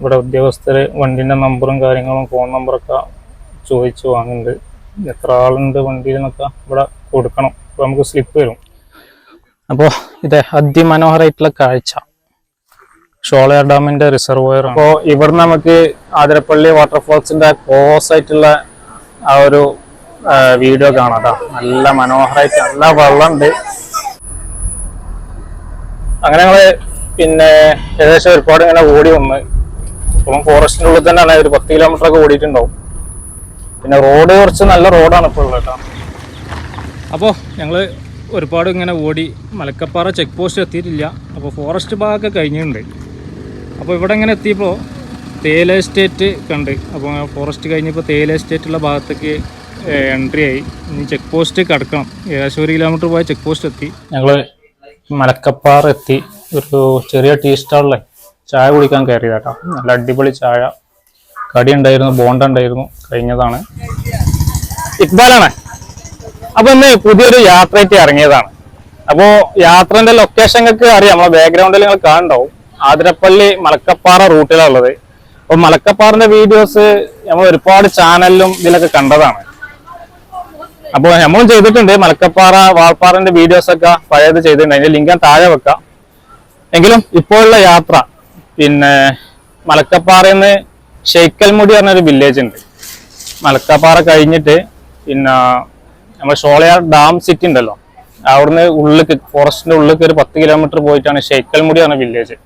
ഇവിടെ ഉദ്യോഗസ്ഥർ വണ്ടിന്റെ നമ്പറും കാര്യങ്ങളും ഫോൺ നമ്പറൊക്കെ ചോദിച്ച് വാങ്ങുന്നുണ്ട്. എത്ര ആളുണ്ട് വണ്ടിയിൽ നിന്നൊക്കെ ഇവിടെ കൊടുക്കണം. അപ്പോൾ നമുക്ക് സ്ലിപ്പ് വരും. അപ്പോൾ ഇത് അതിമനോഹരമായിട്ടുള്ള കാഴ്ച. ഷോളയാർ ഡാമിന്റെ റിസർവോയർ അപ്പോൾ ഇവിടെ നമുക്ക് ആതിരപ്പള്ളി വാട്ടർഫോൾസിന്റെ ക്ലോസ് ആയിട്ടുള്ള ആ ഒരു വീഡിയോ കാണാം. കേട്ടോ നല്ല മനോഹരമായിട്ട് നല്ല വെള്ളമുണ്ട്. അങ്ങനെ ഞങ്ങൾ പിന്നെ ഏകദേശം ഒരുപാട് ഇങ്ങനെ ഓടി വന്ന് ഇപ്പം ഫോറസ്റ്റിന്റെ ഉള്ളിൽ തന്നെയാണ് ഒരു പത്ത് കിലോമീറ്റർ ഒക്കെ ഓടിയിട്ടുണ്ടാവും. പിന്നെ റോഡ് കുറച്ച് നല്ല റോഡാണ് ഇപ്പോൾ ഉള്ളത് കേട്ടോ. അപ്പോൾ ഞങ്ങൾ ഒരുപാട് ഇങ്ങനെ ഓടി മലക്കപ്പാറ ചെക്ക് പോസ്റ്റ് എത്തിയിട്ടില്ല. അപ്പോൾ ഫോറസ്റ്റ് ഭാഗമൊക്കെ കഴിഞ്ഞിട്ടുണ്ട്. അപ്പോൾ ഇവിടെ ഇങ്ങനെ എത്തിയപ്പോൾ തേയില എസ്റ്റേറ്റ് കണ്ട്. അപ്പോൾ ഫോറസ്റ്റ് കഴിഞ്ഞപ്പോൾ തേയില എസ്റ്റേറ്റുള്ള ഭാഗത്തേക്ക് എൻട്രി ആയി. ഇനി ചെക്ക് പോസ്റ്റ് കടക്കണം. ഏകദേശം ഒരു കിലോമീറ്റർ പോയ ചെക്ക് പോസ്റ്റ് എത്തി. ഞങ്ങൾ മലക്കപ്പാറ എത്തി. ഒരു ചെറിയ ടീ സ്റ്റാളിലെ ചായ കുടിക്കാൻ കയറിയതാട്ടോ. നല്ല അടിപൊളി ചായ. കടി ഉണ്ടായിരുന്നു ബോണ്ട ഉണ്ടായിരുന്നു കഴിഞ്ഞതാണ്. ഇക്ബാലാണ്. അപ്പൊ ഇന്ന് പുതിയൊരു യാത്രയ്ക്ക് ഇറങ്ങിയതാണ്. അപ്പോ യാത്രന്റെ ലൊക്കേഷൻ നിങ്ങൾക്ക് അറിയാം. നമ്മളെ ബാക്ക്ഗ്രൗണ്ടിൽ നിങ്ങൾ കാണുണ്ടാവും ആതിരപ്പള്ളി മലക്കപ്പാറ റൂട്ടിലുള്ളത് അപ്പൊ മലക്കപ്പാറിന്റെ വീഡിയോസ് നമ്മൾ ഒരുപാട് ചാനലിലും ഇതിലൊക്കെ കണ്ടതാണ്. അപ്പൊ നമ്മളും ചെയ്തിട്ടുണ്ട്. മലക്കപ്പാറ വാൾപ്പാറിന്റെ വീഡിയോസ് ഒക്കെ പഴയത് ചെയ്തിട്ടുണ്ട്. അതിന്റെ ലിങ്ക് താഴെ വെക്കാം. എങ്കിലും ഇപ്പോഴുള്ള യാത്ര പിന്നെ മലക്കപ്പാറ നിന്ന് ഷെയ്ക്കൽമുടി പറഞ്ഞൊരു വില്ലേജ് ഉണ്ട്. മലക്കപ്പാറ കഴിഞ്ഞിട്ട് പിന്നെ നമ്മുടെ ഷോളയാർ ഡാം സിറ്റി ഉണ്ടല്ലോ. അവിടുന്ന് ഉള്ളിലേക്ക് ഫോറസ്റ്റിന്റെ ഉള്ളിലേക്ക് ഒരു പത്ത് കിലോമീറ്റർ പോയിട്ടാണ് ഷെയ്ക്കൽമുടി പറഞ്ഞ വില്ലേജ്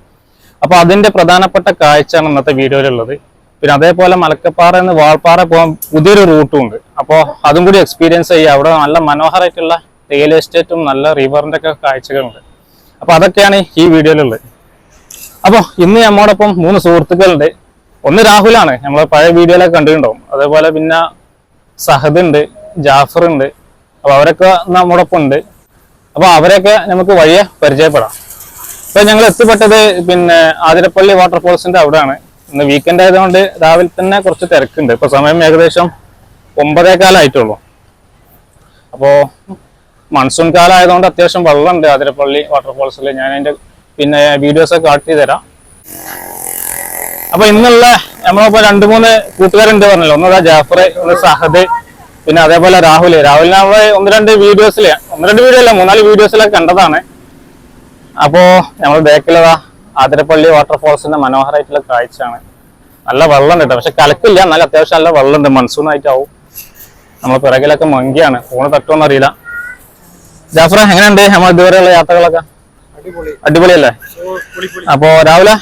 അപ്പൊ അതിന്റെ പ്രധാനപ്പെട്ട കാഴ്ചയാണ് ഇന്നത്തെ വീഡിയോയിലുള്ളത് പിന്നെ അതേപോലെ മലക്കപ്പാറ എന്ന് വാൾപ്പാറ പോകാൻ പുതിയൊരു റൂട്ടും ഉണ്ട്. അപ്പോൾ അതും കൂടി എക്സ്പീരിയൻസ് ചെയ്യുക അവിടെ നല്ല മനോഹരമായിട്ടുള്ള റിയൽ എസ്റ്റേറ്റും നല്ല റിവറിന്റെ ഒക്കെ കാഴ്ചകളുണ്ട്. അപ്പോൾ അതൊക്കെയാണ് ഈ വീഡിയോയിലുള്ളത് അപ്പോൾ ഇന്ന് നമ്മോടൊപ്പം മൂന്ന് സുഹൃത്തുക്കളുണ്ട്. ഒന്ന് രാഹുലാണ്. നമ്മൾ പഴയ വീഡിയോയിലൊക്കെ കണ്ടിട്ടുണ്ടാവും. അതേപോലെ പിന്നെ സഹദ് ഉണ്ട് ജാഫർ ഉണ്ട്. അപ്പോൾ അവരൊക്കെ നമ്മോടൊപ്പം ഉണ്ട്. അപ്പൊ അവരെയൊക്കെ നമുക്ക് വഴിയെ പരിചയപ്പെടാം. അപ്പോൾ ഞങ്ങൾ എത്തിപ്പെട്ടത് പിന്നെ ആതിരപ്പള്ളി വാട്ടർഫോൾസിന്റെ അവിടെയാണ്. ഇന്ന് വീക്കെൻഡ് ആയതുകൊണ്ട് രാവിലെ തന്നെ കുറച്ച് തിരക്കുണ്ട്. ഇപ്പൊ സമയം ഏകദേശം ഒമ്പതേക്കാലായിട്ടുള്ളൂ അപ്പോൾ മൺസൂൺ കാലം ആയതുകൊണ്ട് അത്യാവശ്യം വെള്ളമുണ്ട് ആതിരപ്പള്ളി വാട്ടർഫോൾസിൽ ഞാൻ അതിന്റെ പിന്നെ വീഡിയോസ് ഒക്കെ കാട്ടി തരാം അപ്പൊ ഇന്നുള്ള നമ്മളിപ്പോ രണ്ടു മൂന്ന് കൂട്ടുകാരുണ്ട് പറഞ്ഞല്ലോ. ഒന്നതാ ജാഫർ ഒന്ന് സഹദ് പിന്നെ അതേപോലെ രാഹുൽ രാഹുലിനെ നമ്മൾ ഒന്ന് രണ്ട് വീഡിയോസിൽ ഒന്ന് രണ്ട് വീഡിയോ അല്ല മൂന്നാൽ വീഡിയോസിലൊക്കെ കണ്ടതാണ്. അപ്പോ നമ്മൾ ബേക്കിലതാ ആതിരപ്പള്ളി വാട്ടർഫോൾസിന്റെ മനോഹരമായിട്ടുള്ള കാഴ്ചയാണ്. നല്ല വെള്ളം കേട്ടോ. പക്ഷെ കലക്കില്ല. എന്നാലും അത്യാവശ്യം നല്ല വെള്ളമുണ്ട്. മൺസൂൺ ആയിട്ടാവും നമ്മളെ പിറകിലൊക്കെ മങ്കിയാണ് ഫോണ് തട്ടുമെന്നറിയില്ല ജാഫർ എങ്ങനെയുണ്ട്? നമ്മൾ ഇതുവരെയുള്ള യാത്രകളൊക്കെ? അടിപൊളിയല്ലേ? അപ്പോ രാവിലെ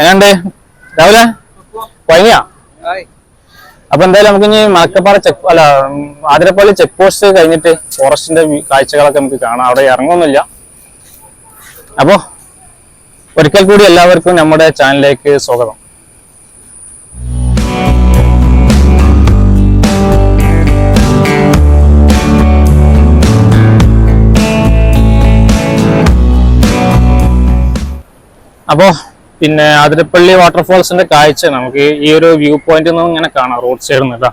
എങ്ങണ്ട് രാവിലെ വൈകിയാ? അപ്പൊ എന്തായാലും നമുക്ക് ഇനി മലക്കപ്പാറ ചെക്ക് അല്ല ആതിരപ്പള്ളി ചെക്ക് പോസ്റ്റ് കഴിഞ്ഞിട്ട് ഫോറസ്റ്റിന്റെ കാഴ്ചകളൊക്കെ നമുക്ക് കാണാം. അവിടെ ഇറങ്ങുന്നില്ല. അപ്പോ ഒരിക്കൽ കൂടി എല്ലാവർക്കും നമ്മുടെ ചാനലിലേക്ക് സ്വാഗതം. അപ്പോ പിന്നെ അതിരപ്പള്ളി വാട്ടർഫോൾസിന്റെ കാഴ്ച നമുക്ക് ഈ ഒരു വ്യൂ പോയിന്റിൽ നിന്ന് ഇങ്ങനെ കാണാം റോഡ് സൈഡിൽ നിന്ന്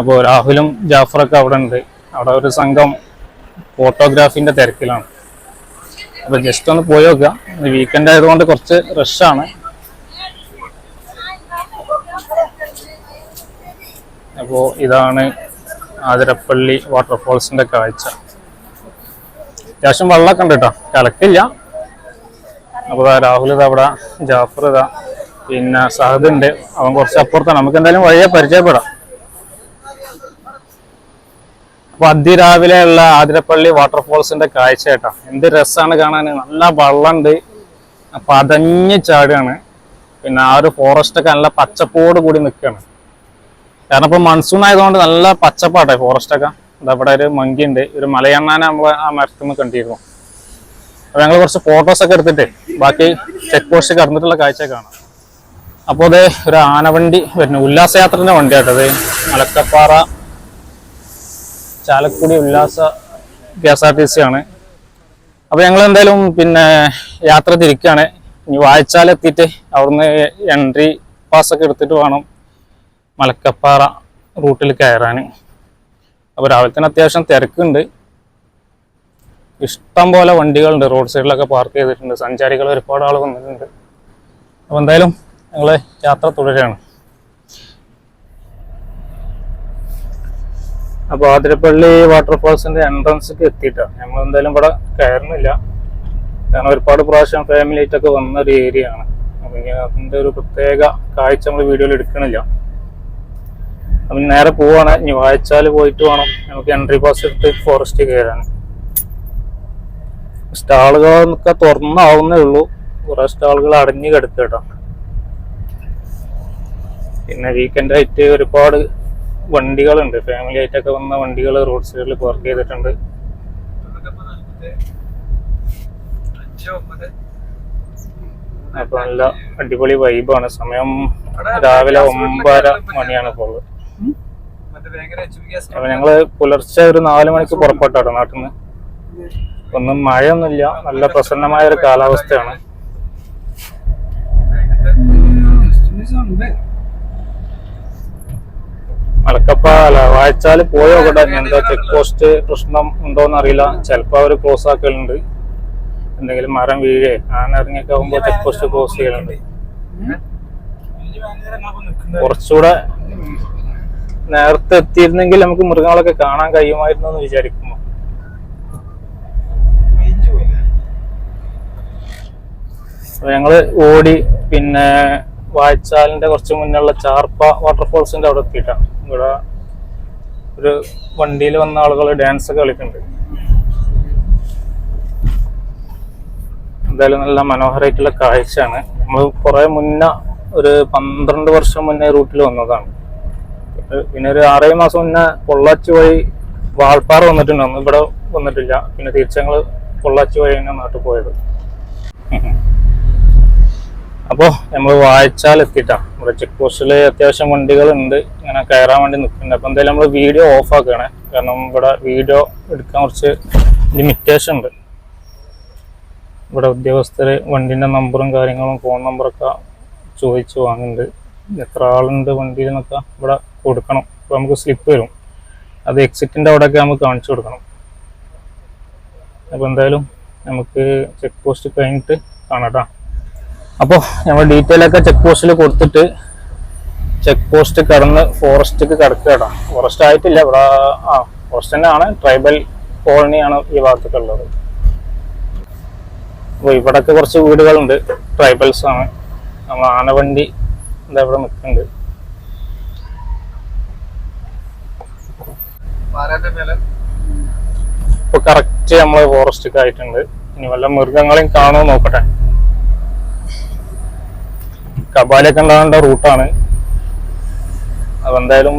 അപ്പോൾ രാഹുലും ജാഫറൊക്കെ അവിടെ ഉണ്ട്. അവിടെ ഒരു സംഘം ഫോട്ടോഗ്രാഫിന്റെ തിരക്കിലാണ്. അപ്പൊ ജസ്റ്റ് ഒന്ന് പോയി നോക്കുക. വീക്കെൻഡ് ആയതുകൊണ്ട് കുറച്ച് റഷാണ് അപ്പോ ഇതാണ് ആതിരപ്പള്ളി വാട്ടർഫോൾസിന്റെ കാഴ്ച. അത്യാവശ്യം വെള്ളമൊക്കെ ഉണ്ട് കേട്ടോ. കലക്കില്ല. അപ്പൊ ദാ രാഹുൽ ഇതാ അവിടെ ജാഫർ ഇതാ. പിന്നെ സഹദ് ഉണ്ട്. അവൻ കുറച്ച് അപ്പുറത്താണ്. നമുക്ക് എന്തായാലും വഴിയെ പരിചയപ്പെടാം. അപ്പൊ അതിരാവിലെ ഉള്ള ആതിരപ്പള്ളി വാട്ടർഫോൾസിന്റെ കാഴ്ച കേട്ടാ. എന്ത് രസമാണ് കാണാൻ. നല്ല വെള്ളമുണ്ട് പതഞ്ഞ് ചാടുകയാണ്. പിന്നെ ആ ഒരു ഫോറസ്റ്റ് ഒക്കെ നല്ല പച്ചപ്പോട് കൂടി നിൽക്കുകയാണ് കാരണം ഇപ്പൊ മൺസൂൺ ആയതുകൊണ്ട് നല്ല പച്ചപ്പാട്ടെ ഫോറസ്റ്റ് ഒക്കെ. ഇതാ ഇവിടെ ഒരു മങ്കി ഉണ്ട് ഒരു മലയണ്ണാനെ നമ്മൾ ആ മരത്തിൽ നിന്ന് കണ്ടിരുന്നു. അപ്പൊ ഞങ്ങൾ കുറച്ച് ഫോട്ടോസൊക്കെ എടുത്തിട്ട് ബാക്കി ചെക്ക് പോസ്റ്റ് കടന്നിട്ടുള്ള കാഴ്ച കാണാം. അപ്പോൾ അതെ ഒരു ആനവണ്ടി വരുന്നു. ഉല്ലാസയാത്രന്റെ വണ്ടിയായിട്ടത് മലക്കപ്പാറ ചാലക്കുടി ഉല്ലാസ K S R T C ആണ്. അപ്പോൾ ഞങ്ങൾ എന്തായാലും പിന്നെ യാത്ര തിരിക്കുകയാണ് ഇനി വായിച്ചാലെത്തിയിട്ട് അവിടുന്ന് എൻട്രി പാസ് ഒക്കെ എടുത്തിട്ട് വേണം മലക്കപ്പാറ റൂട്ടിൽ കയറാൻ. അപ്പോൾ രാവിലെ തന്നെ അത്യാവശ്യം തിരക്കുണ്ട്. ഇഷ്ടം പോലെ വണ്ടികളുണ്ട്. റോഡ് സൈഡിലൊക്കെ പാർക്ക് ചെയ്തിട്ടുണ്ട്. സഞ്ചാരികൾ ഒരുപാട് ആൾ വന്നിട്ടുണ്ട്. അപ്പോൾ എന്തായാലും ഞങ്ങൾ യാത്ര തുടരുകയാണ്. അപ്പോൾ ആതിരപ്പള്ളി വാട്ടർഫോൾസിന്റെ എൻട്രൻസിക്ക് എത്തിയിട്ടാണ് ഞങ്ങൾ എന്തായാലും ഇവിടെ കയറുന്നില്ല. കാരണം ഒരുപാട് പ്രാവശ്യം ഫാമിലി ആയിട്ടൊക്കെ വന്ന ഒരു ഏരിയ ആണ്. അപ്പം ഇനി അതിന്റെ ഒരു പ്രത്യേക കാഴ്ച നമ്മൾ വീഡിയോയിൽ എടുക്കണില്ല. അപ്പം നേരെ പോവാണ്. ഇനി വായിച്ചാൽ പോയിട്ട് വേണം. നമുക്ക് എൻട്രി പാസ് എടുത്ത് ഫോറസ്റ്റ് കയറാൻ. സ്റ്റാളുകളൊക്കെ തുറന്നാവുന്നേ ഉള്ളൂ. കുറെ സ്റ്റാളുകൾ അടഞ്ഞു കിടക്കുക കേട്ടോ. പിന്നെ വീക്കെൻഡ് ആയിട്ട് ഒരുപാട് വണ്ടികളുണ്ട്. ഫാമിലി ആയിട്ടൊക്കെ വന്ന വണ്ടികൾ റോഡ് സൈഡിൽ പാർക്ക് ചെയ്തിട്ടുണ്ട്. അപ്പൊ നല്ല അടിപൊളി വൈബാണ് സമയം രാവിലെ ഒമ്പതര മണിയാണ് ഇപ്പോൾ അപ്പൊ ഞങ്ങൾ പുലർച്ചെ ഒരു നാല് മണിക്ക് പുറപ്പെട്ടോ നാട്ടിൽ നിന്ന് ഒന്നും മഴയൊന്നുമില്ല. നല്ല പ്രസന്നമായ ഒരു കാലാവസ്ഥയാണ് മലക്കപ്പാല വായിച്ചാൽ പോയോ കൂടെ എന്താ ചെക്ക് പോസ്റ്റ് പ്രശ്നം ഉണ്ടോന്ന് അറിയില്ല. ചിലപ്പോ അവർ ക്ലോസ് ആക്കലുണ്ട്. എന്തെങ്കിലും മരം വീഴേ ആന ഇറങ്ങിയൊക്കെ ആകുമ്പോ ചെക്ക് പോസ്റ്റ് ക്ലോസ് ചെയ്യലുണ്ട്. കുറച്ചുകൂടെ നേരത്തെ എത്തിയിരുന്നെങ്കിൽ നമുക്ക് മൃഗങ്ങളൊക്കെ കാണാൻ കഴിയുമായിരുന്നു എന്ന് വിചാരിക്കുന്നു. ഞങ്ങൾ ഓടി പിന്നെ വായച്ചാലിന്റെ കുറച്ച് മുന്നുള്ള ചാർപ്പ വാട്ടർഫോൾസിന്റെ അവിടെ എത്തിയിട്ടാണ്. ഇവിടെ ഒരു വണ്ടിയിൽ വന്ന ആളുകൾ ഡാൻസ് ഒക്കെ കളിക്കുന്നുണ്ട് എന്തായാലും നല്ല മനോഹരമായിട്ടുള്ള കാഴ്ചയാണ്. നമ്മൾ കുറേ മുന്നേ ഒരു പന്ത്രണ്ട് വർഷം മുന്നേ റൂട്ടിൽ വന്നതാണ്. പിന്നെ ഒരു ആറേഴ് മാസം മുന്നേ പൊള്ളാച്ചി വഴി വാൾപ്പാറ വന്നിട്ടുണ്ട്. അന്ന് ഇവിടെ വന്നിട്ടില്ല. പിന്നെ തിരിച്ച് ഞങ്ങൾ പൊള്ളാച്ചി വഴി തന്നെ നാട്ടിൽ പോയത്. അപ്പോൾ നമ്മൾ വായിച്ചാൽ എത്തിയിട്ടാണ് നമ്മുടെ ചെക്ക് പോസ്റ്റിൽ അത്യാവശ്യം വണ്ടികളുണ്ട്. ഇങ്ങനെ കയറാൻ വേണ്ടി നിൽക്കുന്നുണ്ട്. അപ്പോൾ എന്തായാലും നമ്മൾ വീഡിയോ ഓഫ് ആക്കുകയാണ്. കാരണം ഇവിടെ വീഡിയോ എടുക്കാൻ കുറച്ച് ലിമിറ്റേഷൻ ഉണ്ട്. ഇവിടെ ഉദ്യോഗസ്ഥർ വണ്ടിന്റെ നമ്പറും കാര്യങ്ങളും ഫോൺ നമ്പറൊക്കെ ചോദിച്ച് വാങ്ങുന്നുണ്ട്. എത്ര ആളുണ്ട് വണ്ടിയിൽ നിന്നൊക്കെ ഇവിടെ കൊടുക്കണം. അപ്പോൾ നമുക്ക് സ്ലിപ്പ് വരും. അത് എക്സിറ്റിന്റെ അവിടെയൊക്കെ നമുക്ക് കാണിച്ചു കൊടുക്കണം. അപ്പോൾ എന്തായാലും നമുക്ക് ചെക്ക് പോസ്റ്റ് കഴിഞ്ഞിട്ട് കാണാം കേട്ടോ അപ്പോൾ നമ്മൾ ഡീറ്റെയിൽ ഒക്കെ ചെക്ക് പോസ്റ്റിൽ കൊടുത്തിട്ട് ചെക്ക് പോസ്റ്റ് കടന്ന് ഫോറസ്റ്റിക്ക് കിടക്കുക കേട്ടോ. ഫോറസ്റ്റ് ആയിട്ടില്ല. ഇവിടെ ആ ഫോറസ്റ്റ് തന്നെയാണ്. ട്രൈബൽ കോളനിയാണ് ഈ ഭാഗത്തൊക്കെ ഉള്ളത്. അപ്പോൾ ഇവിടെയൊക്കെ കുറച്ച് വീടുകളുണ്ട്. ട്രൈബൽസ് ആണ്. നമ്മൾ ആനവണ്ടി എന്താ ഇവിടെ നിൽക്കുന്നുണ്ട്. ഇപ്പൊ കറക്റ്റ് നമ്മൾ ഫോറസ്റ്റ് ആയിട്ടുണ്ട്. ഇനി വല്ല മൃഗങ്ങളെയും കാണുമോ നോക്കട്ടെ. കബാലൊക്കെ ഉണ്ടാകേണ്ട റൂട്ടാണ്. അപ്പൊ എന്തായാലും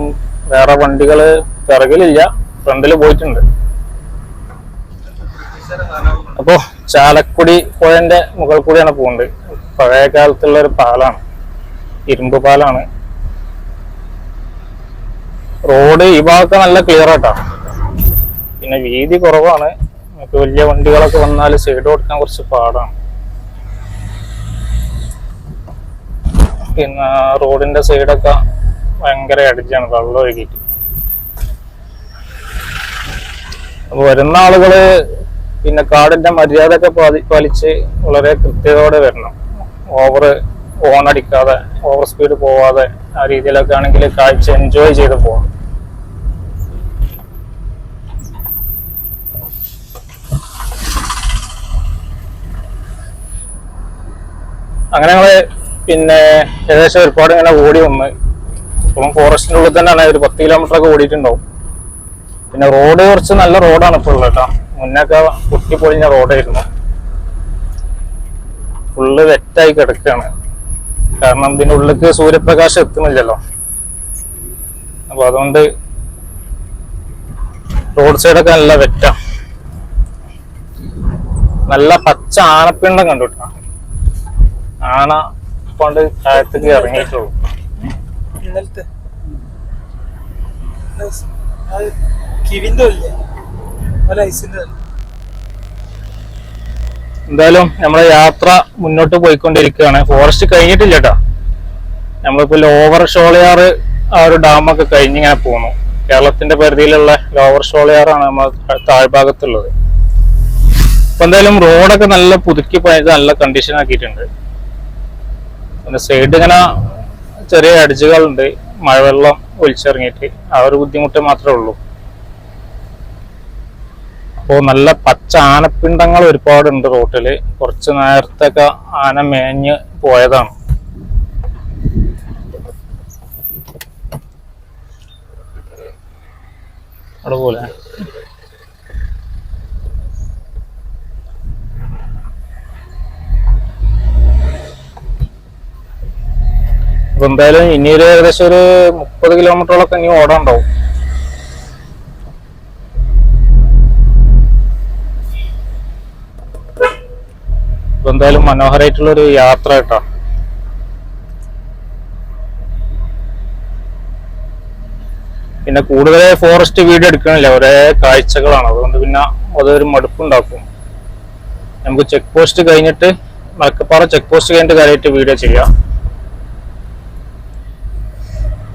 വേറെ വണ്ടികൾ പിറകിലില്ല ഫ്രണ്ടിൽ പോയിട്ടുണ്ട്. അപ്പോ ചാലക്കുടി പുഴന്റെ മുകൾ കൂടിയാണ് പോകുന്നത് പഴയ കാലത്തുള്ള ഒരു പാലാണ്. ഇരുമ്പ് പാലാണ്. റോഡ് ഈ ഭാഗത്ത് നല്ല ക്ലിയർ ആട്ടാ. പിന്നെ വീതി കുറവാണ്. നമുക്ക് വലിയ വണ്ടികളൊക്കെ വന്നാൽ സൈഡ് കൊടുക്കാൻ കുറച്ച് പാടാണ്. പിന്നെ റോഡിന്റെ സൈഡൊക്കെ ഭയങ്കര അടിച്ചാണ് വെള്ളം ഒഴുകിയിട്ട്. അപ്പൊ വരുന്ന ആളുകൾ പിന്നെ കാടിന്റെ മര്യാദ ഒക്കെ പാലിച്ച് വളരെ കൃത്യതയോടെ വരണം. ഓവർ ഓൺ അടിക്കാതെ ഓവർ സ്പീഡ് പോവാതെ ആ രീതിയിലൊക്കെ ആണെങ്കിൽ കാഴ്ച എൻജോയ് ചെയ്ത് പോകണം അങ്ങനെ ഞങ്ങൾ പിന്നെ ഏകദേശം ഒരുപാട് ഇങ്ങനെ ഓടി വന്ന്. ഇപ്പം ഫോറസ്റ്റിന്റെ ഉള്ളിൽ തന്നെയാണ് ഒരു പത്ത് കിലോമീറ്റർ ഒക്കെ ഓടിയിട്ടുണ്ടാവും. പിന്നെ റോഡ് കുറച്ച് നല്ല റോഡാണ് ഇപ്പോൾ ഉള്ളത് കേട്ടോ. മുന്നൊക്കെ പൊട്ടിപ്പൊളിഞ്ഞ റോഡായിരുന്നു ഫുള്ള് വെറ്റായി കിടക്കുകയാണ്. കാരണം ഇതിന്റെ ഉള്ളിലേക്ക് സൂര്യപ്രകാശം എത്തുന്നില്ലല്ലോ. അപ്പൊ അതുകൊണ്ട് റോഡ് സൈഡൊക്കെ നല്ല വെറ്റ നല്ല പച്ച ആനപ്പിണ്ടം കണ്ടു കേട്ടോ. ആന കൊണ്ട് താഴത്തേക്ക് ഇറങ്ങിയിട്ടുള്ളൂ. ഇന്നലത്തെ. കിവിന്റെ എന്തായാലും നമ്മളെ യാത്ര മുന്നോട്ട് പോയിക്കൊണ്ടിരിക്കുകയാണ്. ഫോറസ്റ്റ് കഴിഞ്ഞിട്ടില്ല കേട്ടോ നമ്മളിപ്പോ ലോവർ ഷോളയാറ് ആ ഒരു ഡാമൊക്കെ കഴിഞ്ഞിങ്ങനെ പോന്നു. കേരളത്തിന്റെ പരിധിയിലുള്ള ലോവർ ഷോളയാറാണ് നമ്മൾ താഴ്ഭാഗത്തുള്ളത്. അപ്പൊ എന്തായാലും റോഡൊക്കെ നല്ല പുതുക്കി പണിത് നല്ല കണ്ടീഷൻ ആക്കിയിട്ടുണ്ട്. പിന്നെ സൈഡ് ഇങ്ങനെ ചെറിയ അടിച്ചുകളുണ്ട്. മഴവെള്ളം ഒലിച്ചിറങ്ങിയിട്ട്. ആ ഒരു ബുദ്ധിമുട്ട് മാത്രമേ ഉള്ളൂ. അപ്പോൾ നല്ല പച്ച ആനപ്പിണ്ടങ്ങൾ ഒരുപാടുണ്ട് റോട്ടിൽ. കുറച്ച് നേരത്തൊക്കെ ആന മേഞ്ഞ് പോയതാണ്. അവിടെ അപ്പൊ എന്തായാലും ഇനി ഒരു ഏകദേശം ഒരു മുപ്പത് കിലോമീറ്ററോളൊക്കെ ഇനി ഓടാണ്ടാവും ഇപ്പൊ എന്തായാലും മനോഹരമായിട്ടുള്ള ഒരു യാത്ര കേട്ടോ. പിന്നെ കൂടുതൽ ഫോറസ്റ്റ് വീട് എടുക്കണില്ല ഒരേ കാഴ്ചകളാണ്. അതുകൊണ്ട് പിന്നെ അതൊരു മടുപ്പുണ്ടാക്കും. നമുക്ക് ചെക്ക് പോസ്റ്റ് കഴിഞ്ഞിട്ട് മലക്കപ്പാറ ചെക്ക് പോസ്റ്റ് കഴിഞ്ഞിട്ട് കാര്യമായിട്ട് വീഡിയോ ചെയ്യാം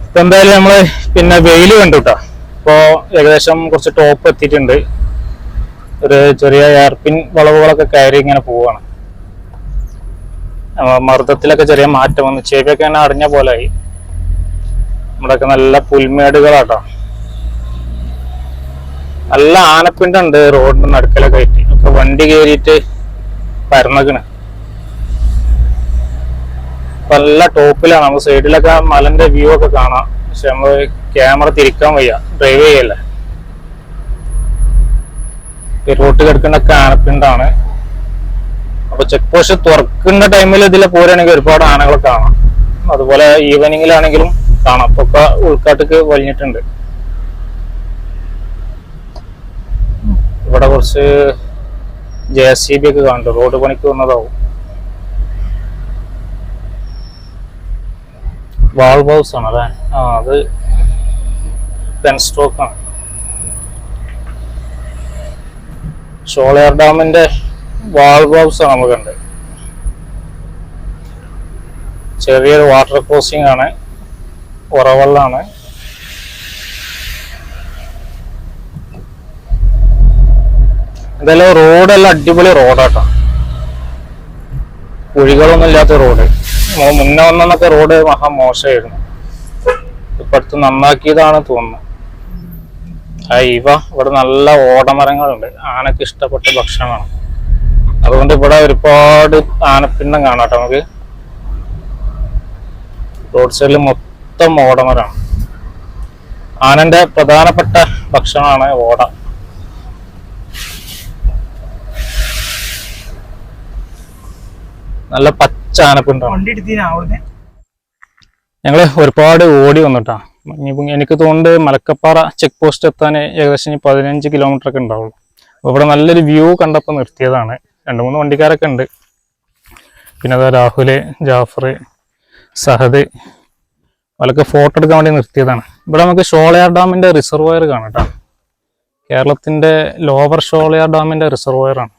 ഇപ്പൊ എന്തായാലും നമ്മൾ പിന്നെ വെയിൽ കണ്ടുട്ടാ. ഇപ്പോ ഏകദേശം കുറച്ച് ടോപ്പ് എത്തിയിട്ടുണ്ട്. ഒരു ചെറിയ എയർപിൻ വളവുകളൊക്കെ കയറി ഇങ്ങനെ ആ, മർദ്ദത്തിലൊക്കെ ചെറിയ മാറ്റം വന്നു. ചെവിയൊക്കെ ഇങ്ങനെ അടഞ്ഞ പോലെ ആയി. നമ്മുടെയൊക്കെ നല്ല പുൽമേടുകളാട്ടോ. നല്ല ആനപ്പിണ്ടുണ്ട് റോഡിന്റെ നടുക്കലൊക്കെ ആയിട്ട്. അപ്പൊ വണ്ടി കയറിയിട്ട് പരന്നക്കണ്. നല്ല ടോപ്പിലാണ്. നമ്മൾ സൈഡിലൊക്കെ മലന്റെ വ്യൂ ഒക്കെ കാണാം. പക്ഷെ നമ്മൾ ക്യാമറ തിരിക്കാൻ വയ്യ. ഡ്രൈവ് ചെയ്യല്ലേ? റോട്ട് കിടക്കുന്നൊക്കെ ആനപ്പിണ്ടാണ് അപ്പൊ ചെക്ക് പോസ്റ്റ് തുറക്കുന്ന ടൈമിൽ ഇതിലെ പോരാണെങ്കിൽ ഒരുപാട് ആനകളെ കാണാം. അതുപോലെ ഈവനിങ്ങിലാണെങ്കിലും കാണാം. അപ്പൊ ഒക്കെ ഉൾക്കാട്ടിക്ക് വലിഞ്ഞിട്ടുണ്ട് ഇവിടെ കുറച്ച് ജെ സി ബി ഒക്കെ കാണുന്നുണ്ട്. റോഡ് പണിക്ക് വന്നതാവും. വാൾവ് ഹൗസ് ആണ് അല്ലേ? ആ അത് പെൻ സ്ട്രോക്ക് ആണ്. ഷോളയാർ ഡാമിന്റെ വാൾവ് ഹൗസ് ആണ് നമുക്ക് കണ്ടത്. ചെറിയൊരു വാട്ടർ ക്രോസിംഗ് ആണ്. ഉറവള്ളാണ്. എന്തായാലും റോഡെല്ലാം അടിപൊളി റോഡാട്ടോ കുഴികളൊന്നും ഇല്ലാത്ത റോഡ് മുന്നേ വന്നൊക്കെ റോഡ് മഹാ മോശമായിരുന്നു. ഇപ്പൊ അടുത്ത് നന്നാക്കിയതാണ് തോന്നുന്നു. ആ ഇവ ഇവിടെ നല്ല ഓടമരങ്ങളുണ്ട്. ആനക്ക് ഇഷ്ടപ്പെട്ട ഭക്ഷണമാണ്. അതുകൊണ്ട് ഇവിടെ ഒരുപാട് ആനപ്പിണ്ടം കാണാട്ടോ നമുക്ക്. റോഡ് സൈഡിൽ മൊത്തം ഓടമരമാണ്. ആനന്റെ പ്രധാനപ്പെട്ട ഭക്ഷണമാണ് ഓട. നല്ല പച്ച ഞങ്ങൾ ഒരുപാട് ഓടി വന്നിട്ടാ. എനിക്ക് തോന്നുന്നത് മലക്കപ്പാറ ചെക്ക് പോസ്റ്റ് എത്താൻ ഏകദേശം പതിനഞ്ച് കിലോമീറ്റർ ഒക്കെ ഉണ്ടാവുള്ളൂ. അപ്പൊ ഇവിടെ നല്ലൊരു വ്യൂ കണ്ടപ്പോൾ നിർത്തിയതാണ്. രണ്ട് മൂന്ന് വണ്ടിക്കാരൊക്കെ ഉണ്ട്. പിന്നെ അതാ രാഹുൽ ജാഫർ സഹദ്. അവരൊക്കെ ഫോട്ടോ എടുക്കാൻ വേണ്ടി നിർത്തിയതാണ്. ഇവിടെ നമുക്ക് ഷോളയാർ ഡാമിന്റെ റിസർവയർ കാണാം ട്ടോ. കേരളത്തിന്റെ ലോവർ ഷോളയാർ ഡാമിന്റെ റിസർവയർ ആണ്.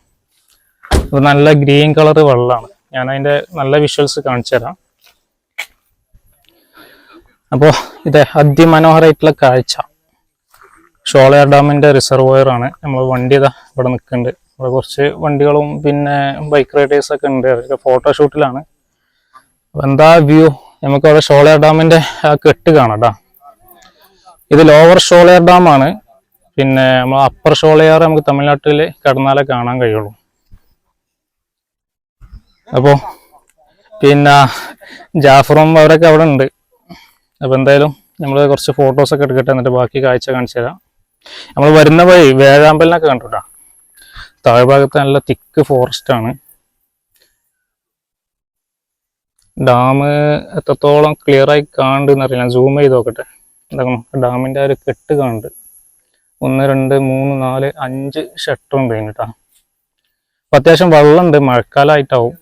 ഇത് നല്ല ഗ്രീൻ കളർ വെള്ളമാണ് ഞാൻ അതിന്റെ നല്ല വിഷ്വൽസ് കാണിച്ചു തരാം. അപ്പോൾ ഇത് അതിമനോഹരമായിട്ടുള്ള കാഴ്ച. ഷോളയാർ ഡാമിന്റെ റിസർവോയർ ആണ്. നമ്മൾ വണ്ടി ഇതാ ഇവിടെ നിൽക്കുന്നുണ്ട്. ഇവിടെ കുറച്ച് വണ്ടികളും പിന്നെ ബൈക്ക് റൈഡേഴ്സ് ഒക്കെ ഉണ്ട്. അവരൊക്കെ ഫോട്ടോഷൂട്ടിലാണ് അപ്പം എന്താ വ്യൂ നമുക്ക് അവിടെ ഷോളയാർ ഡാമിന്റെ ആ കെട്ട് കാണാം. ഇത് ലോവർ ഷോളയാർ ഡാമാണ്. പിന്നെ നമ്മൾ അപ്പർ ഷോളയാർ നമുക്ക് തമിഴ്നാട്ടിൽ കടന്നാലേ കാണാൻ കഴിയുള്ളൂ. അപ്പോൾ പിന്നെ ജാഫറും അവരൊക്കെ അവിടെ ഉണ്ട്. അപ്പൊ എന്തായാലും നമ്മൾ കുറച്ച് ഫോട്ടോസ് ഒക്കെ എടുക്കട്ടെ എന്നിട്ട് ബാക്കി കാഴ്ച കാണിച്ചു തരാം. നമ്മൾ വരുന്ന വഴി വേഴാമ്പലിനൊക്കെ കണ്ടുട്ടാ താഴ്ഭാഗത്ത് നല്ല തിക്ക് ഫോറസ്റ്റ് ആണ്. ഡാം എത്രത്തോളം ക്ലിയർ ആയി കാണുന്നുണ്ടെന്ന് അറിയില്ല സൂം ചെയ്ത് നോക്കട്ടെ. എന്താക്കണം ഡാമിന്റെ ആ ഒരു കെട്ട് കാണുന്നുണ്ട് ഒന്ന് രണ്ട് മൂന്ന് നാല് അഞ്ച് ഷട്ടറും കഴിഞ്ഞിട്ടാ അപ്പൊ അത്യാവശ്യം വെള്ളമുണ്ട്. മഴക്കാലമായിട്ടാവും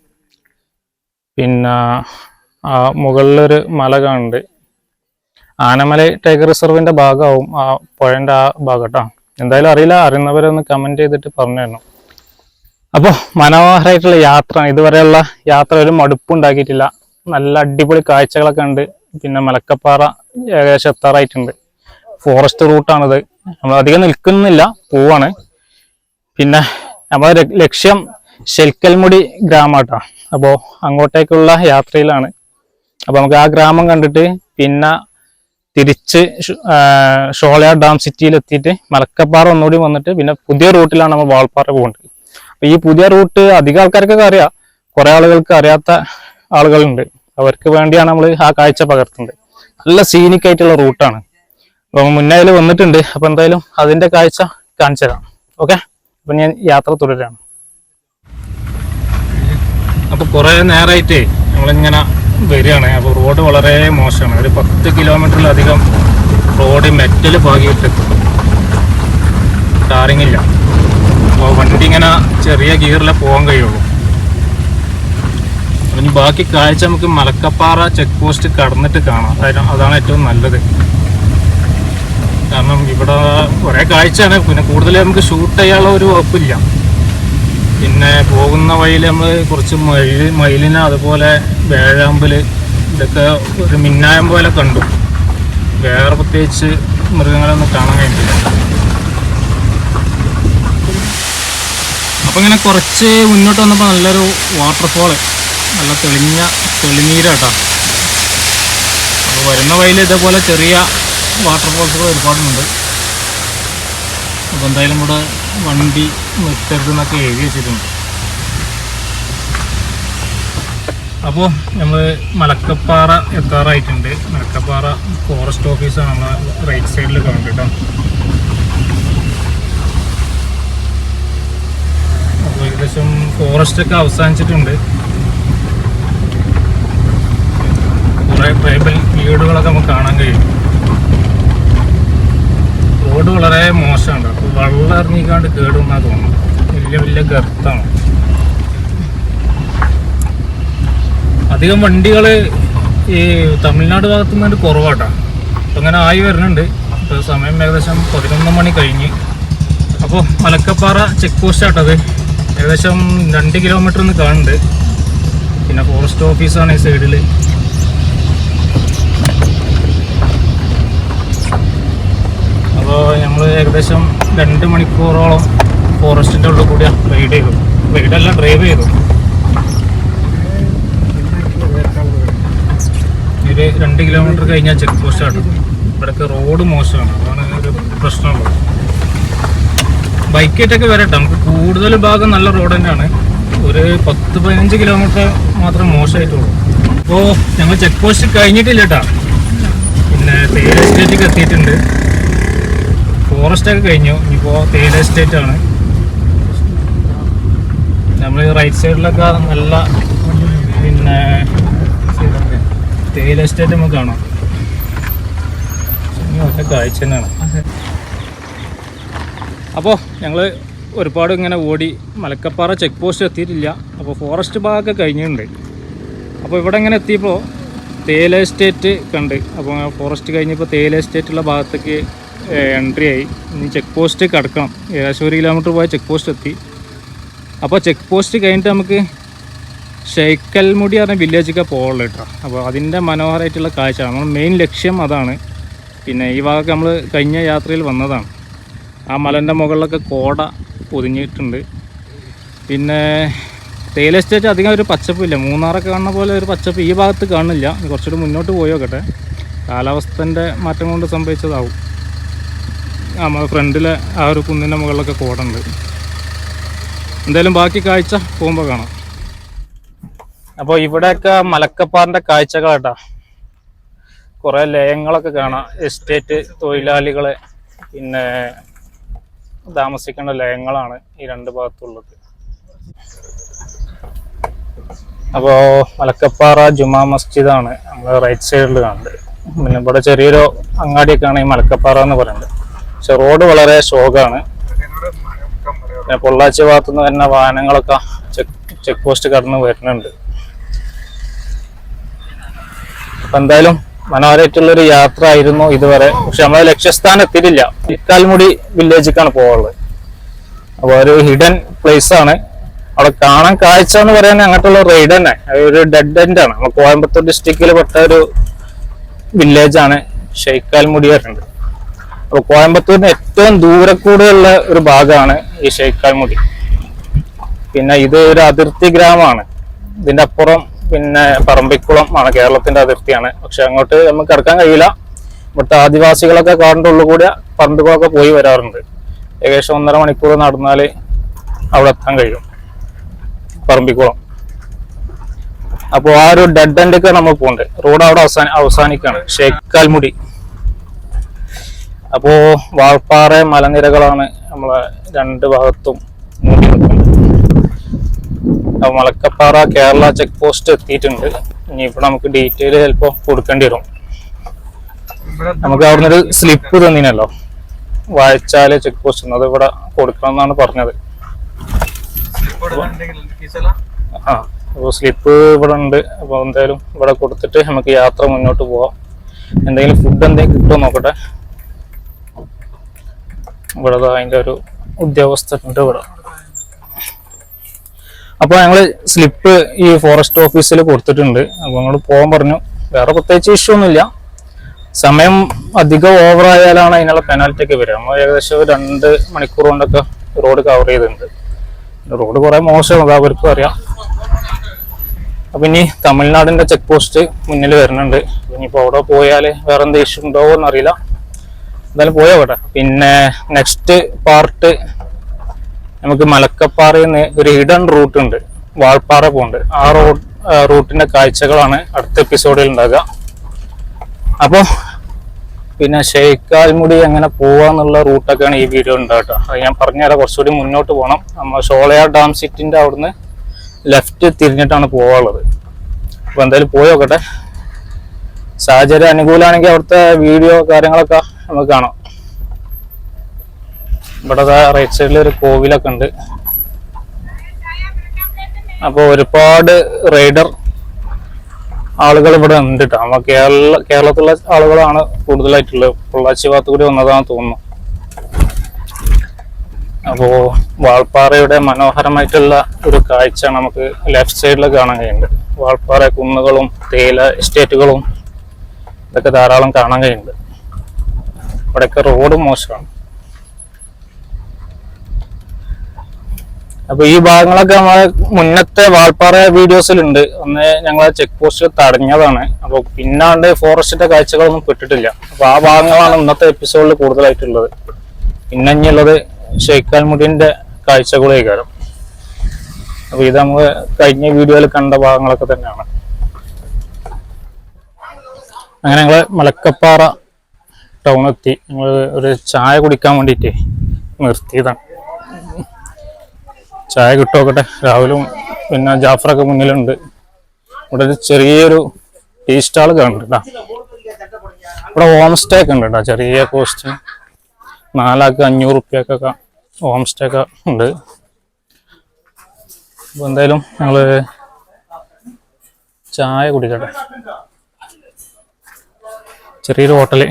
പിന്നെ ആ മുകളിലൊരു മല കാണുന്നുണ്ട്. ആനമല ടൈഗർ റിസർവിന്റെ ഭാഗമാവും ആ പുഴന്റെ ആ ഭാഗം കേട്ടോ എന്തായാലും അറിയില്ല അറിയുന്നവരൊന്ന് കമന്റ് ചെയ്തിട്ട് പറഞ്ഞു തരണം. അപ്പോൾ മനോഹരമായിട്ടുള്ള യാത്ര ഇതുവരെയുള്ള യാത്ര ഒരു മടുപ്പുണ്ടാക്കിയിട്ടില്ല നല്ല അടിപൊളി കാഴ്ചകളൊക്കെ ഉണ്ട്. പിന്നെ മലക്കപ്പാറ ഏകദേശം എത്താറായിട്ടുണ്ട്. ഫോറസ്റ്റ് റൂട്ടാണിത് നമ്മൾ അധികം നിൽക്കുന്നില്ല പോവാണ്. പിന്നെ നമ്മുടെ ലക്ഷ്യം ശെൽക്കൽമുടി ഗ്രാമാട്ടോ. അപ്പോൾ അങ്ങോട്ടേക്കുള്ള യാത്രയിലാണ്. അപ്പൊ നമുക്ക് ആ ഗ്രാമം കണ്ടിട്ട് പിന്നെ തിരിച്ച് ഷോളയാർ ഡാം സിറ്റിയിൽ എത്തിയിട്ട് മലക്കപ്പാറ ഒന്നുകൂടി വന്നിട്ട് പിന്നെ പുതിയ റൂട്ടിലാണ് നമ്മൾ വാൾപ്പാറ പോകുന്നത് അപ്പൊ ഈ പുതിയ റൂട്ട് അധികം ആൾക്കാർക്കൊക്കെ അറിയാം. കുറെ ആളുകൾക്ക് അറിയാത്ത ആളുകളുണ്ട്. അവർക്ക് വേണ്ടിയാണ് നമ്മൾ ആ കാഴ്ച പകർത്തുന്നത്. നല്ല സീനിക് ആയിട്ടുള്ള റൂട്ടാണ്. അപ്പൊ മുന്നേ വന്നിട്ടുണ്ട്. അപ്പൊ എന്തായാലും അതിന്റെ കാഴ്ച കാണിച്ചു തരാം ഓക്കെ? അപ്പൊ ഞാൻ യാത്ര തുടരാണ് അപ്പൊ കുറെ നേരമായിട്ടേ നമ്മളിങ്ങനെ വരികയാണ്. അപ്പോൾ റോഡ് വളരെ മോശമാണ്. ഒരു പത്ത് കിലോമീറ്ററിലധികം റോഡ് മെറ്റൽ പാകിയിട്ട് ടാറിങ്ങില്ല. അപ്പോൾ വണ്ടി ഇങ്ങനെ ചെറിയ ഗിയറിലെ പോകാൻ കഴിയുള്ളൂ. ഇനി ബാക്കി കാഴ്ച നമുക്ക് മലക്കപ്പാറ ചെക്ക് പോസ്റ്റ് കടന്നിട്ട് കാണാം. അതായത് അതാണ് ഏറ്റവും നല്ലത്. കാരണം ഇവിടെ കുറേ കാഴ്ചയാണ്. പിന്നെ കൂടുതൽ നമുക്ക് ഷൂട്ട് ചെയ്യാനുള്ള ഒരു വകുപ്പില്ല പിന്നെ പോകുന്ന വഴിയിൽ നമ്മൾ കുറച്ച് മയിൽ മയിലിന് അതുപോലെ വേഴാമ്പൽ ഇതൊക്കെ ഒരു മിന്നായം പോലെ കണ്ടു. വേറെ പ്രത്യേകിച്ച് മൃഗങ്ങളൊന്നും കാണാൻ കഴിഞ്ഞില്ല അപ്പം ഇങ്ങനെ കുറച്ച് മുന്നോട്ട് വന്നപ്പോൾ നല്ലൊരു വാട്ടർഫോൾ നല്ല തെളിഞ്ഞ തെളിനീരാട്ടോ. അപ്പോൾ വരുന്ന വഴിയിൽ ഇതേപോലെ ചെറിയ വാട്ടർഫോൾസുകൾ ഒരുപാടുണ്ട്. അപ്പോൾ എന്തായാലും ഇവിടെ വണ്ടി നിർത്തരുത് എന്നൊക്കെ എഴുതി വെച്ചിട്ടുണ്ട്. അപ്പോൾ നമ്മൾ മലക്കപ്പാറ എത്താറായിട്ടുണ്ട്. മലക്കപ്പാറ ഫോറസ്റ്റ് ഓഫീസാണ് നമ്മളെ റൈറ്റ് സൈഡിൽ കാണുന്നത് അപ്പോൾ ഏകദേശം ഫോറസ്റ്റ് ഒക്കെ അവസാനിച്ചിട്ടുണ്ട്. കുറേ ട്രൈബൽ വീടുകളൊക്കെ നമുക്ക് കാണാൻ കഴിയും. റോഡ് വളരെ മോശമാണ്. അപ്പോൾ വെള്ളം ഇറങ്ങിക്കാണ്ട് കേടുന്നാ തോന്നുന്നു. വലിയ വലിയ ഗർത്താണ് അധികം വണ്ടികൾ ഈ തമിഴ്നാട് ഭാഗത്തു നിന്ന് കുറവാട്ടാ. അങ്ങനെ ആയി വരുന്നുണ്ട്. ഇപ്പോൾ സമയം ഏകദേശം പതിനൊന്ന് മണി കഴിഞ്ഞ്. അപ്പോൾ മലക്കപ്പാറ ചെക്ക് പോസ്റ്റ് ആട്ടത് ഏകദേശം രണ്ട് കിലോമീറ്റർ ഒന്ന് കാണുന്നുണ്ട്. പിന്നെ ഫോറസ്റ്റ് ഓഫീസാണ് ഈ സൈഡിൽ അപ്പോൾ ഞങ്ങൾ ഏകദേശം രണ്ട് മണിക്കൂറോളം ഫോറസ്റ്റിന്റെ ഉള്ളിൽ കൂടി റൈഡ് ചെയ്തു റൈഡല്ല ഡ്രൈവ് ചെയ്തു. ഒരു രണ്ട് കിലോമീറ്റർ കഴിഞ്ഞാൽ ചെക്ക് പോസ്റ്റ് ആണ്. ഇവിടെയൊക്കെ റോഡ് മോശമാണ്. അതാണ് ഒരു പ്രശ്നമുള്ളത്. ബൈക്കേറ്റൊക്കെ വരട്ടെ. നമുക്ക് കൂടുതൽ ഭാഗം നല്ല റോഡ് തന്നെയാണ്. ഒരു പത്ത് പതിനഞ്ച് കിലോമീറ്റർ മാത്രം മോശമായിട്ടുള്ളൂ. അപ്പോൾ ഞങ്ങൾ ചെക്ക് പോസ്റ്റ് കഴിഞ്ഞിട്ടില്ല കേട്ടോ പിന്നെ പേര് എസ്റ്റേറ്റിലേക്ക് എത്തിയിട്ടുണ്ട്. ഫോറസ്റ്റ് ഒക്കെ കഴിഞ്ഞു. ഇനിയിപ്പോൾ തേയില എസ്റ്റേറ്റ് ആണ്. നമ്മൾ റൈറ്റ് സൈഡിലൊക്കെ നല്ല പിന്നെ തേയില എസ്റ്റേറ്റ് നമുക്ക് കാണാം. നല്ല കാഴ്ച തന്നെയാണ്. അപ്പോൾ ഞങ്ങൾ ഒരുപാട് ഇങ്ങനെ ഓടി മലക്കപ്പാറ ചെക്ക് പോസ്റ്റ് എത്തിയിട്ടില്ല. അപ്പോൾ ഫോറസ്റ്റ് ഭാഗമൊക്കെ കഴിഞ്ഞിട്ടുണ്ട്. അപ്പോൾ ഇവിടെ ഇങ്ങനെ എത്തിയപ്പോൾ തേയില എസ്റ്റേറ്റ് കണ്ട്. അപ്പോൾ ഫോറസ്റ്റ് കഴിഞ്ഞപ്പോൾ തേയില എസ്റ്റേറ്റുള്ള ഭാഗത്തേക്ക് എൻട്രി ആയി. ഇനി ചെക്ക് പോസ്റ്റ് കടക്കണം. ഏകദേശം ഒരു കിലോമീറ്റർ പോയ ചെക്ക് പോസ്റ്റ് എത്തി. അപ്പോൾ ചെക്ക് പോസ്റ്റ് കഴിഞ്ഞിട്ട് നമുക്ക് ഷെയ്ക്കൽമുടി പറഞ്ഞ വില്ലേജൊക്കെ പോകുള്ളൂ കേട്ടോ അപ്പോൾ അതിന്റെ മനോഹരമായിട്ടുള്ള കാഴ്ച. നമ്മുടെ മെയിൻ ലക്ഷ്യം അതാണ്. പിന്നെ ഈ ഭാഗമൊക്കെ നമ്മൾ കഴിഞ്ഞ യാത്രയിൽ വന്നതാണ്. ആ മലന്റെ മുകളിലൊക്കെ കോട പൊതിഞ്ഞിട്ടുണ്ട് പിന്നെ തേയില എസ്റ്റേറ്റ് അധികം ഒരു പച്ചപ്പില്ല മൂന്നാറൊക്കെ കാണുന്ന പോലെ ഒരു പച്ചപ്പ് ഈ ഭാഗത്ത് കാണില്ല കുറച്ചുകൂടി മുന്നോട്ട് പോയോക്കട്ടെ കാലാവസ്ഥന്റെ മാറ്റം കൊണ്ട് സംഭവിച്ചതാവും. നമ്മുടെ ഫ്രണ്ടിലെ ആ ഒരു കുന്നിന്റെ മുകളിലൊക്കെ കോടുണ്ട്. എന്തായാലും ബാക്കി കാഴ്ച പോകുമ്പോൾ കാണാം. അപ്പോൾ ഇവിടെയൊക്കെ മലക്കപ്പാറിന്റെ കാഴ്ചകളാട്ടാ. കുറേ ലയങ്ങളൊക്കെ കാണാം. എസ്റ്റേറ്റ് തൊഴിലാളികളെ പിന്നെ താമസിക്കേണ്ട ലയങ്ങളാണ് ഈ രണ്ട് ഭാഗത്തുള്ളത്. അപ്പോൾ മലക്കപ്പാറ ജുമാ മസ്ജിദാണ്. നമ്മൾ റൈറ്റ് സൈഡിൽ കാണുന്നത്. പിന്നെ ഇവിടെ ചെറിയൊരു അങ്ങാടിയൊക്കെയാണ് ഈ മലക്കപ്പാറ എന്ന് പറയുന്നത്. പക്ഷെ റോഡ് വളരെ ശോകമാണ്. പിന്നെ പൊള്ളാച്ചി ഭാഗത്തുനിന്ന് വരുന്ന വാഹനങ്ങളൊക്കെ ചെക്ക് ചെക്ക് പോസ്റ്റ് കടന്ന് വരുന്നുണ്ട്. അപ്പൊ എന്തായാലും മനോഹരമായിട്ടുള്ളൊരു യാത്ര ആയിരുന്നു ഇതുവരെ. പക്ഷെ നമ്മളെ ലക്ഷ്യസ്ഥാനം എത്തിയിട്ടില്ല ഇക്കാൽമുടി വില്ലേജിലേക്കാണ് പോകാനുള്ളത് അപ്പോൾ ഒരു ഹിഡൻ പ്ലേസ് ആണ് അവിടെ കാണാൻ കാഴ്ച എന്ന് പറയാൻ അങ്ങോട്ടുള്ള റൈഡ് തന്നെ. ഒരു ഡെഡ് എൻഡ് ആണ്. നമ്മൾ കോയമ്പത്തൂർ ഡിസ്ട്രിക്റ്റിൽ പെട്ട ഒരു വില്ലേജാണ്. ഷെയ്ക്കാൽമുടി പറയുന്നത് അപ്പോൾ കോയമ്പത്തൂരിന് ഏറ്റവും ദൂരെ കൂടെയുള്ള ഒരു ഭാഗമാണ് ഈ ഷെയ്ക്കാൽമുടി പിന്നെ ഇത് ഒരു അതിർത്തി ഗ്രാമമാണ്. ഇതിന്റെ അപ്പുറം പിന്നെ പറമ്പിക്കുളം ആണ് കേരളത്തിന്റെ അതിർത്തിയാണ്. പക്ഷെ അങ്ങോട്ട് നമുക്ക് കിടക്കാൻ കഴിയില്ല. ഇവിടുത്തെ ആദിവാസികളൊക്കെ കാടിന്റെ ഉള്ളിൽ കൂടി പറമ്പിക്കുളമൊക്കെ പോയി വരാറുണ്ട്. ഏകദേശം ഒന്നര മണിക്കൂർ നടന്നാൽ അവിടെ എത്താൻ കഴിയും. പറമ്പിക്കുളം. അപ്പോൾ ആ ഒരു ഡെഡ് എൻഡൊക്കെ നമ്മൾ പോകുന്നുണ്ട് റോഡ് അവിടെ അവസാന അവസാനിക്കാണ്. ഷേക്കാൽമുടി അപ്പോ വാൾപ്പാറ മലനിരകളാണ് നമ്മളെ രണ്ട് ഭാഗത്തും മൂടി നിൽക്കുന്നത് മലക്കപ്പാറ കേരള ചെക്ക് പോസ്റ്റ് എത്തിയിട്ടുണ്ട്. ഇനി ഇവിടെ നമുക്ക് ഡീറ്റെയിൽ ചിലപ്പോ കൊടുക്കേണ്ടി വരും. നമുക്ക് അവിടുന്ന് ഒരു സ്ലിപ്പ് തന്നിനല്ലോ. വായിച്ചാൽ ചെക്ക് പോസ്റ്റ് അത് ഇവിടെ കൊടുക്കണം എന്നാണ് പറഞ്ഞത് ആ അപ്പോൾ സ്ലിപ്പ് ഇവിടെ ഉണ്ട്. അപ്പോൾ എന്തായാലും ഇവിടെ കൊടുത്തിട്ട് നമുക്ക് യാത്ര മുന്നോട്ട് പോവാം. എന്തെങ്കിലും ഫുഡ് എന്തെങ്കിലും കിട്ടുമോ നോക്കട്ടെ? ഇവിടെ ദാ അതിന്റെ ഒരു ഉദ്യോഗസ്ഥരുണ്ട് ഇവിടെ. അപ്പോൾ ഞങ്ങൾ സ്ലിപ്പ് ഈ ഫോറസ്റ്റ് ഓഫീസിൽ കൊടുത്തിട്ടുണ്ട്. അപ്പോൾ ഞങ്ങൾ പോകാൻ പറഞ്ഞു. വേറെ പ്രത്യേകിച്ച് ഇഷ്യൂ ഒന്നുമില്ല. സമയം അധികം ഓവർ ആയാലാണ് അതിനുള്ള പെനാൽറ്റി ഒക്കെ വരിക. നമ്മൾ ഏകദേശം രണ്ട് മണിക്കൂർ കൊണ്ടൊക്കെ റോഡ് കവർ ചെയ്തിട്ടുണ്ട്. റോഡ് കുറെ മോശം അത് അവർക്കും അറിയാം. അപ്പൊ ഇനി തമിഴ്നാടിന്റെ ചെക്ക് പോസ്റ്റ് മുന്നിൽ വരുന്നുണ്ട്. ഇനിയിപ്പോ അവിടെ പോയാൽ വേറെ എന്ത് ഇഷ്യൂ ഉണ്ടാവോ എന്നറിയില്ല എന്തായാലും പോയാ പോട്ടെ പിന്നെ നെക്സ്റ്റ് പാർട്ട് നമുക്ക് മലക്കപ്പാറയിൽ നിന്ന് ഒരു ഹിഡൻ റൂട്ട് ഉണ്ട്. വാൾപ്പാറ പോകുന്നുണ്ട് ആ റോഡ് റൂട്ടിന്റെ കാഴ്ചകളാണ് അടുത്ത എപ്പിസോഡിൽ ഉണ്ടാകുക അപ്പോൾ പിന്നെ ഷെയ്ക്കാൽമുടി എങ്ങനെ പോവാന്നുള്ള റൂട്ടൊക്കെയാണ് ഈ വീഡിയോ ഉണ്ടാകട്ടോ അത് ഞാൻ പറഞ്ഞുതരാം. കുറച്ചുകൂടി മുന്നോട്ട് പോകണം നമ്മൾ ഷോളയാർ ഡാം സിറ്റിന്റെ അവിടുന്ന് ലെഫ്റ്റ് തിരിഞ്ഞിട്ടാണ് പോവാനുള്ളത്. അപ്പൊ എന്തായാലും പോയി നോക്കട്ടെ. സാഹചര്യം അനുകൂലമാണെങ്കിൽ അവിടുത്തെ വീഡിയോ കാര്യങ്ങളൊക്കെ നമുക്ക് കാണാം. ഇവിടെ റൈറ്റ് സൈഡിൽ ഒരു കോവിലൊക്കെ ഉണ്ട്. അപ്പോൾ ഒരുപാട് റൈഡർ ആളുകൾ ഇവിടെ ഉണ്ട് കേട്ടോ നമ്മ കേരള കേരളത്തിലുള്ള ആളുകളാണ് കൂടുതലായിട്ടുള്ളത്. പൊള്ളാച്ചി ഭാഗത്ത് കൂടി വന്നതാണെന്ന് തോന്നുന്നു. അപ്പോൾ വാൾപ്പാറയുടെ മനോഹരമായിട്ടുള്ള ഒരു കാഴ്ച നമുക്ക് ലെഫ്റ്റ് സൈഡിൽ കാണാൻ കഴിയുന്നുണ്ട് വാൾപ്പാറ കുന്നുകളും തേയില എസ്റ്റേറ്റുകളും ഇതൊക്കെ ധാരാളം കാണാൻ കഴിയുന്നുണ്ട് ഇവിടെയൊക്കെ റോഡ് മോശമാണ്. അപ്പൊ ഈ ഭാഗങ്ങളൊക്കെ നമ്മളെ മുന്നത്തെ വാൾപ്പാറ വീഡിയോസിലുണ്ട് അന്ന് ഞങ്ങൾ ചെക്ക് പോസ്റ്റ് തടഞ്ഞതാണ്. അപ്പൊ പിന്നാണ്ട് ഫോറസ്റ്റിന്റെ കാഴ്ചകളൊന്നും പെട്ടിട്ടില്ല. അപ്പൊ ആ ഭാഗങ്ങളാണ് ഇന്നത്തെ എപ്പിസോഡിൽ കൂടുതലായിട്ടുള്ളത്. പിന്നെ ഇനിയുള്ളത് ഷെയ്ക്കാൽമുടിന്റെ കാഴ്ചകളേ കാരണം അപ്പൊ ഇത് നമ്മൾ കഴിഞ്ഞ വീഡിയോയിൽ കണ്ട ഭാഗങ്ങളൊക്കെ തന്നെയാണ്. അങ്ങനെ ഞങ്ങൾ മലക്കപ്പാറ ടൗൺ എത്തി ഞങ്ങൾ ഒരു ചായ കുടിക്കാൻ വേണ്ടിയിട്ട് നിർത്തിയതാണ്. ചായ കിട്ടുമൊക്കെ രാവിലും പിന്നെ ജാഫറൊക്കെ മുന്നിലുണ്ട്. ഇവിടെ ഒരു ചെറിയൊരു ടീ സ്റ്റാൾ കാണുന്നുണ്ട് ഇവിടെ ഹോം സ്റ്റേ ഒക്കെ ഉണ്ട് കേട്ടോ. ചെറിയ കോസ്റ്റ് നാലാൾക്ക് അഞ്ഞൂറ് റുപ്യക്കൊക്കെ ഹോം സ്റ്റേ ഒക്കെ ഉണ്ട്. അപ്പൊ എന്തായാലും ഞങ്ങൾ ചായ കുടിക്കട്ടെ. ചെറിയൊരു ഹോട്ടൽ.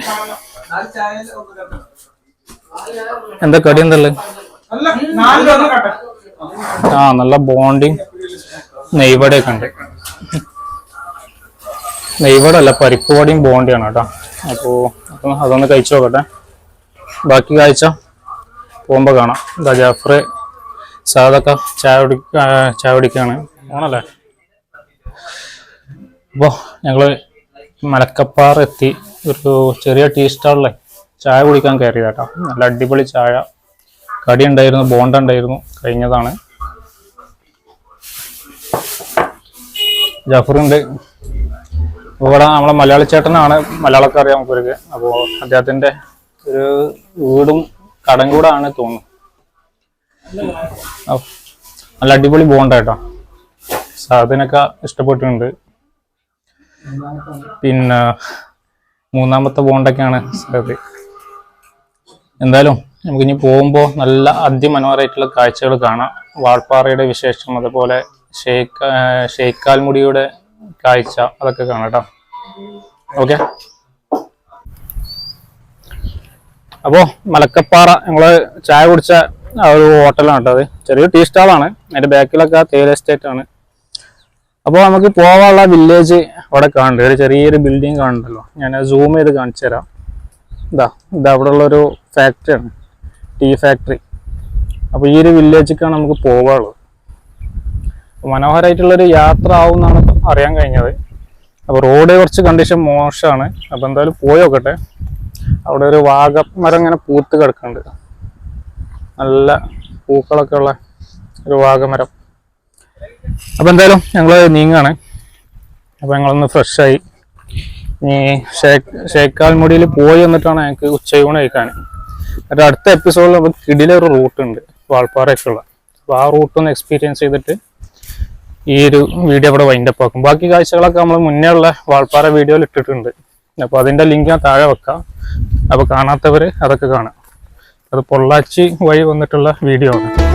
എന്താ കടി എന്തല്ലേ? ആ നല്ല ബോണ്ടിങ് നെയ്വടയൊക്കെ ഉണ്ട്. നെയ്വടല്ല പരിപ്പ് വടിയും ബോണ്ടിയാണ് കേട്ടോ. അപ്പോ അപ്പൊ അതൊന്ന് കഴിച്ചു നോക്കട്ടെ. ബാക്കി കാഴ്ച പോകുമ്പോ കാണാം. എന്താ ജാഫർ സാദൊക്കെ ചായ കുടി ചായ കുടിക്കാണ്. ആണല്ലേ? അപ്പോൾ ഞങ്ങൾ മലക്കപ്പാറ എത്തി. ഒരു ചെറിയ ടീ സ്റ്റാളിലെ ചായ കുടിക്കാൻ കയറിയതാട്ടോ. നല്ല അടിപൊളി ചായ. കടി ഉണ്ടായിരുന്നു ബോണ്ട ഉണ്ടായിരുന്നു കഴിഞ്ഞതാണ്. ജഫറുണ്ട്. ഇവിടെ നമ്മളെ മലയാളി ചേട്ടനാണ് മലയാളമൊക്കെ അറിയാം അപ്പോ അപ്പോൾ അദ്ദേഹത്തിന്റെ ഒരു വീടും കടം കൂടാണ് തോന്നുന്നു. ആ, നല്ല അടിപൊളി ബോണ്ട കേട്ടോ. സാധനൊക്കെ ഇഷ്ടപ്പെട്ടിട്ടുണ്ട്. പിന്നെ മൂന്നാമത്തെ ബോണ്ടൊക്കെയാണ് സാധ എന്തായാലും നമുക്കിനി പോകുമ്പോൾ നല്ല അതിമനോഹരമായിട്ടുള്ള കാഴ്ചകൾ കാണാം. വാൾപ്പാറയുടെ വിശേഷം അതുപോലെ ഷെയ്ക്ക ഷെയ്ക്കാൽമുടിയുടെ കാഴ്ച അതൊക്കെ കാണട്ടോ ഓക്കെ? അപ്പോൾ മലക്കപ്പാറ ഞങ്ങൾ ചായ കുടിച്ച ഒരു ഹോട്ടലാണ് കേട്ടോ അത്. ചെറിയ ടീ സ്റ്റാളാണ്. അതിന്റെ ബാക്കിലൊക്കെ തേയില എസ്റ്റേറ്റ് ആണ് അപ്പോൾ നമുക്ക് പോവാനുള്ള വില്ലേജ് അവിടെ കാണുന്നുണ്ട്. ഒരു ചെറിയൊരു ബിൽഡിംഗ് കാണണ്ടല്ലോ ഞാൻ സൂം ചെയ്ത് കാണിച്ചു തരാം ഇതാ ഇത് അവിടെ ഉള്ളൊരു ഫാക്ടറിയാണ് ടീ ഫാക്ടറി അപ്പോൾ ഈ ഒരു വില്ലേജിലേക്കാണ് നമുക്ക് പോകാനുള്ളത്. മനോഹരമായിട്ടുള്ളൊരു യാത്ര ആവും എന്നാണ് അറിയാൻ കഴിഞ്ഞത്. അപ്പോൾ റോഡ് കുറച്ച് കണ്ടീഷൻ മോശമാണ്. അപ്പോൾ എന്തായാലും പോയി നോക്കട്ടെ. അവിടെ ഒരു വാഗമരം ഇങ്ങനെ പൂത്ത് കിടക്കുന്നുണ്ട്. നല്ല പൂക്കളൊക്കെ ഉള്ള ഒരു വാഗമരം. അപ്പോൾ എന്തായാലും ഞങ്ങൾ നീങ്ങാണ് അപ്പോൾ ഞങ്ങളൊന്ന് ഫ്രഷായി ഇനി ഷേക്ക് ഷേക്കാൽമുടിയിൽ പോയി വന്നിട്ടാണ് ഞങ്ങൾക്ക് ഉച്ചയൂണ് കഴിക്കാൻ എന്നിട്ട് അടുത്ത എപ്പിസോഡിൽ നമുക്ക് കിടിലെ ഒരു റൂട്ട് ഉണ്ട് വാൾപ്പാറയൊക്കെ അപ്പോൾ ആ റൂട്ട് ഒന്ന് എക്സ്പീരിയൻസ് ചെയ്തിട്ട് ഈ ഒരു വീഡിയോ ഇവിടെ വൈൻഡപ്പ് ആക്കും. ബാക്കി കാഴ്ചകളൊക്കെ നമ്മൾ മുന്നേ ഉള്ള വാൾപ്പാറ വീഡിയോയിൽ ഇട്ടിട്ടുണ്ട്. അപ്പോൾ അതിന്റെ ലിങ്ക് ഞാൻ താഴെ വെക്കാം. അപ്പോൾ കാണാത്തവർ അതൊക്കെ കാണാം. അത് പൊള്ളാച്ചി വഴി വന്നിട്ടുള്ള വീഡിയോ ആണ്.